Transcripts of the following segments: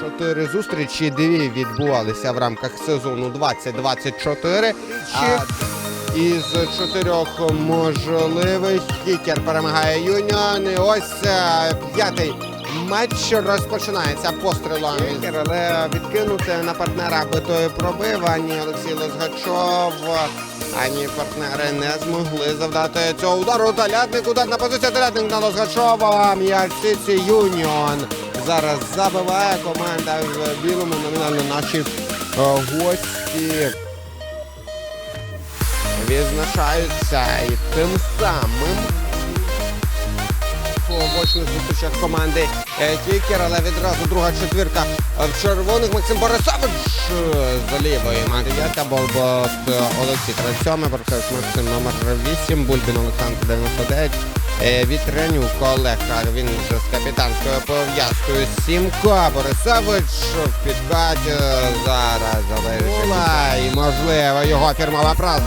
чотири зустрічі. Дві відбувалися в рамках сезону 2024. А із чотирьох можливих кікер перемагає Юніон. І ось е, п'ятий матч розпочинається пострілом. Кікер, але відкинути на партнера, аби той пробив. Ані Олексій Лозгачов, ані партнери не змогли завдати цього удару. Талятник, удар на позицію Талятник на Лозгачова. М'яч Юніон. Зараз забиває команда в білому номінально наші е, гості. Відзначаються і тим самим по очних зустрічах команди е, Кікер, але відразу друга четвірка е, в червоних. Максим Борисович е, з лівої дев'ятка, Болбот е, Олексій 37, Борисович Максим номер 8, Бульбін Олександр 99, е, Вітренюк Олег, він вже з капітанською пов'язкою Сімко, Борисович в підкаті е, зараз залежить. І можливо його фірмова праз е,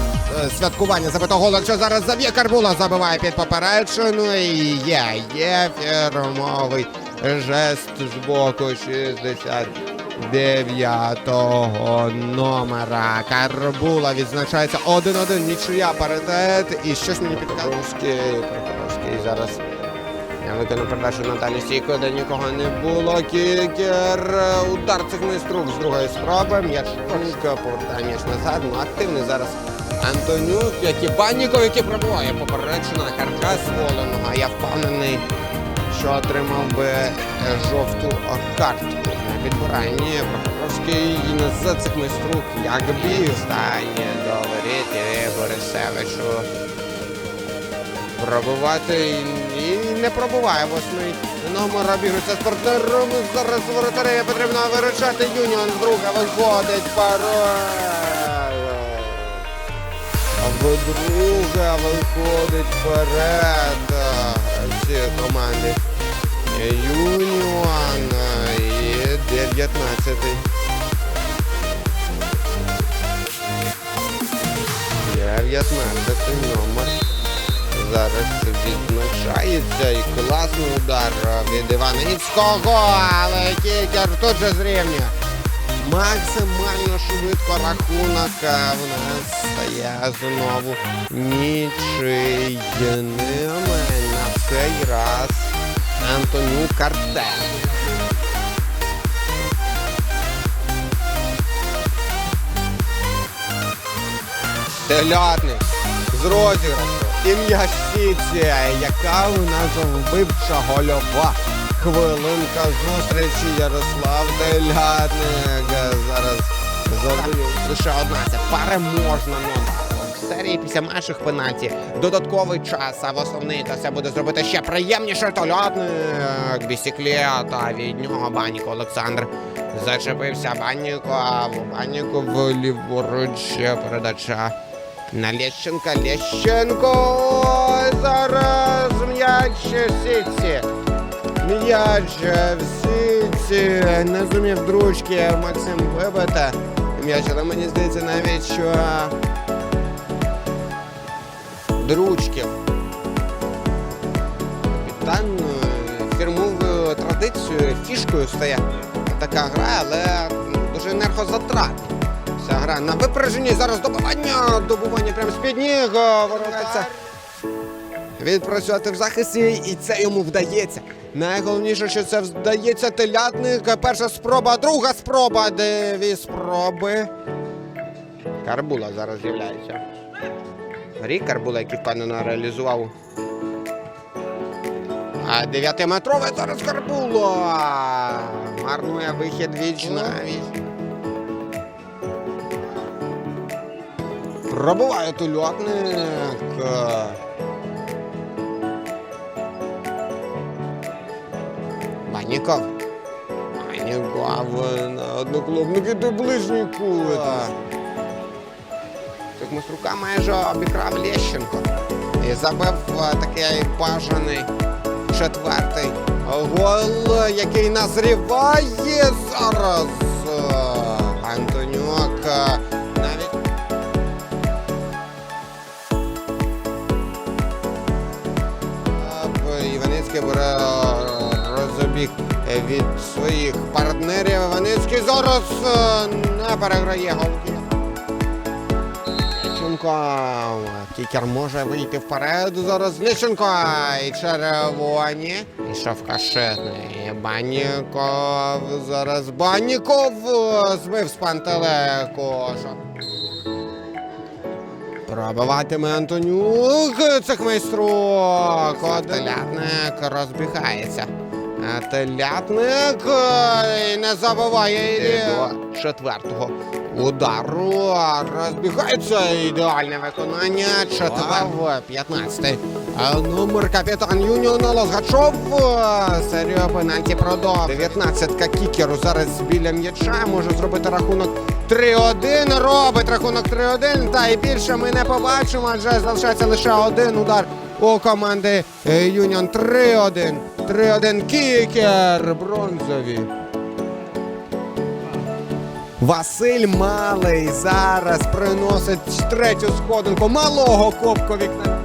святкування забитого голу, якщо зараз заб'є Карбула, забиває під поперечину і є, є фірмовий жест з боку 69-го номера. Карбула відзначається 1-1, нічия паритет. І щось мені підказує. Прохоровський зараз я викину передачу Наталі Сійко, де нікого не було. Кікер. Удар цих майструк з другої спроби. М'яч трошки повертає м'яч назад. Ну, активний зараз Антонюк, як і Банніков, який пробуває попереджена каркас воленого. Я впевнений, що отримав би е, жовту е, картку. На підбиранні Прохоровський за цих майструк як бій стає говорити Борисевичу пробувати і, не пробуває восьмий номер обігрується з партнером. Зараз воротаря потрібно виручати. Юніон з друга виходить вперед. Вдруге виходить вперед всі команди. Юніон і 19-й. 19 номер. Зараз відзначається і класний удар від Іваницького, але кікер тут же зрівнює. Максимально швидко рахунок в нас стає знову нічийним. На цей раз Антоню Картель. Телятник з розіграшу. Ім'я Сіці, яка у нас вбивча гольова. Хвилинка зустрічі Ярослав Телятник. Зараз забив лише одна. Це переможна номер. Серії після наших пенальті додатковий час, а в основний та це буде зробити ще приємніше Телятник. Бісіклета від нього Баніко Олександр зачепився Баніко, а в Баніку в ліворуч передача на Лещенка. Лещенко. Зараз м'яч в сітці. М'яч в сітці. Не зумів дружки Максим вибити. М'яч, але мені здається навіть, що дручків. Е, фірмовою традицією, фішкою стає така гра, але дуже енергозатратна. Ця гра на випередженні. Зараз добивання. Добивання прямо з-під ніг. Воротається. Відпрацювати в захисті, і це йому вдається. Найголовніше, що це вдається телятник. Перша спроба, друга спроба. Дві спроби. Карбула зараз з'являється. Рік Карбула, який впевнено реалізував. А дев'ятиметровий зараз Карбула. Марнує вихід віч Пробуває тульотник. Баніков. Баніков на одноклубники до ближній кут. Так Мострука майже обікрав Лещенко. І забив е, такий бажаний четвертий гол, який назріває зараз. Е, Антонюк Е, розобіг від своїх партнерів. Іваницький який зараз е, не переграє голки. Нищенко. Кікер може вийти вперед. Зараз Нищенко. І червоні. Ішов кашетний. Баніков. Зараз Баніков збив з пантелеку. Пробиватиме Антонюк. Цих майстрок. Телятник розбігається. Телятник е, не забуває до четвертого удару. Розбігається ідеальне виконання. Четвер 15 Номер капітан Юніона Лозгачов. Серію пенальті продов. 19-ка кікеру зараз біля м'яча. Може зробити рахунок 3-1. Робить рахунок 3-1. Та і більше ми не побачимо, адже залишається лише один удар у команди е, Юніон 3-1. 3-1 кікер бронзові. Василь Малий зараз приносить третю сходинку малого копку вікна.